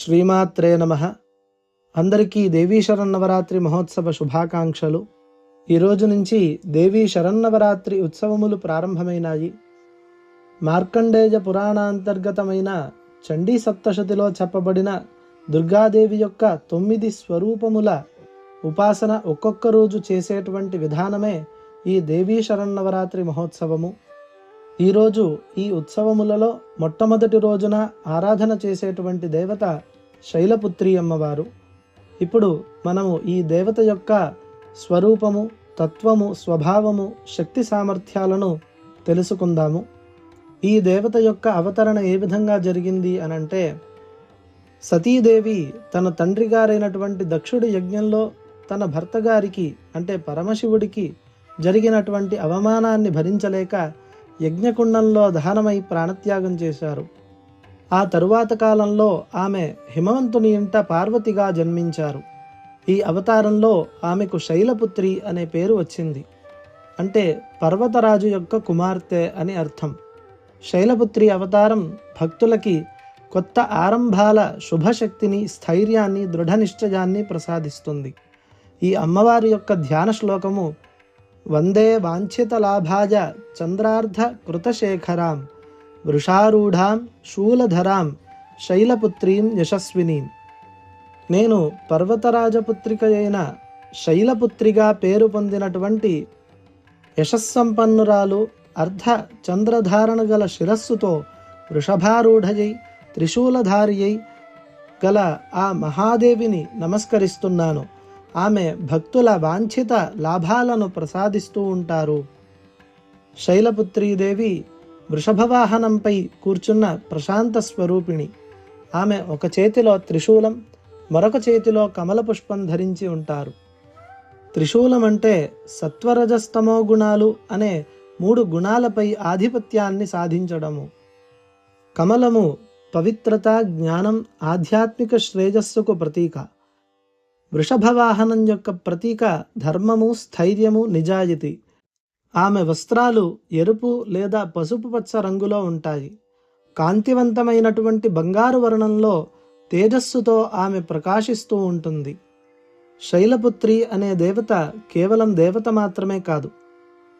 శ్రీమాత్రే నమ. అందరికీ దేవీ శరన్నవరాత్రి మహోత్సవ శుభాకాంక్షలు. ఈరోజు నుంచి దేవీ శరన్నవరాత్రి ఉత్సవములు ప్రారంభమైనాయి. మార్కండేయ పురాణాంతర్గతమైన చండీ సప్తశతిలో చెప్పబడిన దుర్గాదేవి యొక్క తొమ్మిది స్వరూపముల ఉపాసన ఒక్కొక్క రోజు చేసేటువంటి విధానమే ఈ దేవీ శరన్నవరాత్రి మహోత్సవము. ఈరోజు ఈ ఉత్సవములలో మొట్టమొదటి రోజున ఆరాధన చేసేటువంటి దేవత శైలపుత్రి అమ్మవారు. ఇప్పుడు మనము ఈ దేవత యొక్క స్వరూపము తత్వము స్వభావము శక్తి సామర్థ్యాలను తెలుసుకుందాము. ఈ దేవత యొక్క అవతరణ ఏ విధంగా జరిగింది అని అంటే సతీదేవి తన తండ్రి గారైనటువంటి దక్షుడి యజ్ఞంలో తన భర్త గారికి అంటే పరమశివుడికి జరిగినటువంటి అవమానాన్ని భరించలేక యజ్ఞకుండంలో దహనమై ప్రాణత్యాగం చేశారు. ఆ తరువాత కాలంలో ఆమె హిమవంతుని ఇంట పార్వతిగా జన్మించారు. ఈ అవతారంలో ఆమెకు శైలపుత్రి అనే పేరు వచ్చింది. అంటే పర్వతరాజు యొక్క కుమార్తె అని అర్థం. శైలపుత్రి అవతారం భక్తులకి కొత్త ఆరంభాల శుభశక్తిని స్థైర్యాన్ని దృఢనిశ్చయాన్ని ప్రసాదిస్తుంది. ఈ అమ్మవారి యొక్క ధ్యాన శ్లోకము వందే వాంఛిత లాభాయ చంద్రార్ధ కృతశేఖరాం వృషారూఢాం శూలధరాం శైలపుత్రీం యశస్వినీం. నేను పర్వతరాజపుత్రిక అయిన శైలపుత్రిగా పేరు పొందినటువంటి యశస్సంపన్నురాలు అర్ధ చంద్రధారణ గల శిరస్సుతో వృషభారూఢయై త్రిశూలధారియై గల ఆ మహాదేవిని నమస్కరిస్తున్నాను. ఆమె భక్తుల వాంఛిత లాభాలను ప్రసాదిస్తూ ఉంటారు. శైలపుత్రీదేవి వృషభవాహనంపై కూర్చున్న ప్రశాంత స్వరూపిణి. ఆమె ఒక చేతిలో త్రిశూలం మరొక చేతిలో కమల పుష్పం ధరించి ఉంటారు. త్రిశూలం అంటే సత్వరజస్తమో గుణాలు అనే మూడు గుణాలపై ఆధిపత్యాన్ని సాధించడము. కమలము పవిత్రత జ్ఞానం ఆధ్యాత్మిక శ్రేయస్సుకు ప్రతీక. వృషభవాహనం యొక్క ప్రతీక ధర్మము స్థైర్యము నిజాయితీ. ఆమె వస్త్రాలు ఎరుపు లేదా పసుపు పచ్చ రంగులో ఉంటాయి. కాంతివంతమైనటువంటి బంగారు వర్ణంలో తేజస్సుతో ఆమె ప్రకాశిస్తూ ఉంటుంది. శైలపుత్రి అనే దేవత కేవలం దేవత మాత్రమే కాదు.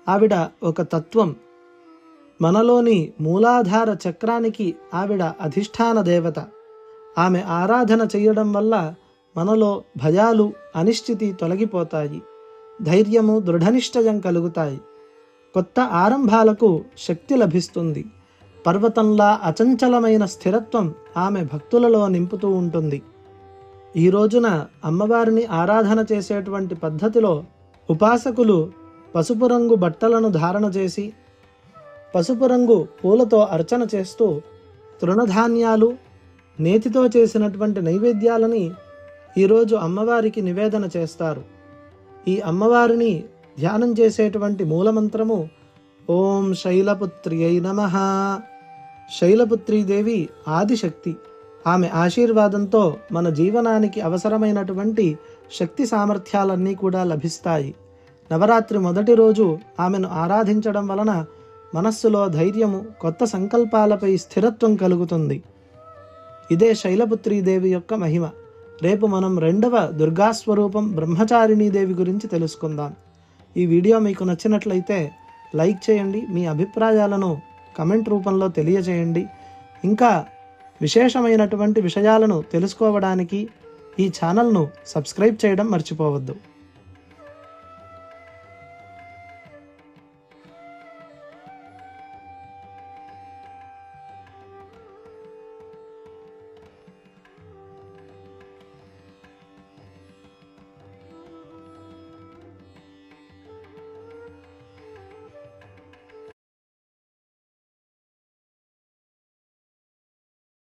ఆవిడ ఒక తత్వం. మనలోని మూలాధార చక్రానికి ఆవిడ అధిష్టాన దేవత. ఆమె ఆరాధన చేయడం వల్ల మనలో భయాలు అనిశ్చితి తొలగిపోతాయి. ధైర్యము దృఢనిశ్చయం కలుగుతాయి. కొత్త ఆరంభాలకు శక్తి లభిస్తుంది. పర్వతంలా అచంచలమైన స్థిరత్వం ఆమె భక్తులలో నింపుతూ ఉంటుంది. ఈ రోజున అమ్మవారిని ఆరాధన చేసేటువంటి పద్ధతిలో ఉపాసకులు పసుపు రంగు బట్టలను ధారణ చేసి పసుపు రంగు పూలతో అర్చన చేస్తూ తృణధాన్యాలు నేతితో చేసినటువంటి నైవేద్యాలని ఈరోజు అమ్మవారికి నివేదన చేస్తారు. ఈ అమ్మవారిని ధ్యానం చేసేటువంటి మూలమంత్రము ఓం శైలపుత్రి అయి నమ. శైలపుత్రీదేవి ఆదిశక్తి. ఆమె ఆశీర్వాదంతో మన జీవనానికి అవసరమైనటువంటి శక్తి సామర్థ్యాలన్నీ కూడా లభిస్తాయి. నవరాత్రి మొదటి రోజు ఆమెను ఆరాధించడం వలన మనస్సులో ధైర్యము కొత్త సంకల్పాలపై స్థిరత్వం కలుగుతుంది. ఇదే శైలపుత్రీదేవి యొక్క మహిమ. రేపు మనం రెండవ దుర్గాస్వరూపం బ్రహ్మచారిణీదేవి గురించి తెలుసుకుందాం. ఈ వీడియో మీకు నచ్చినట్లయితే లైక్ చేయండి మీ అభిప్రాయాలను కమెంట్ రూపంలో తెలియజేయండి. ఇంకా విశేషమైనటువంటి విషయాలను తెలుసుకోవడానికి ఈ ఛానల్ను సబ్స్క్రైబ్ చేయడం మర్చిపోవద్దు.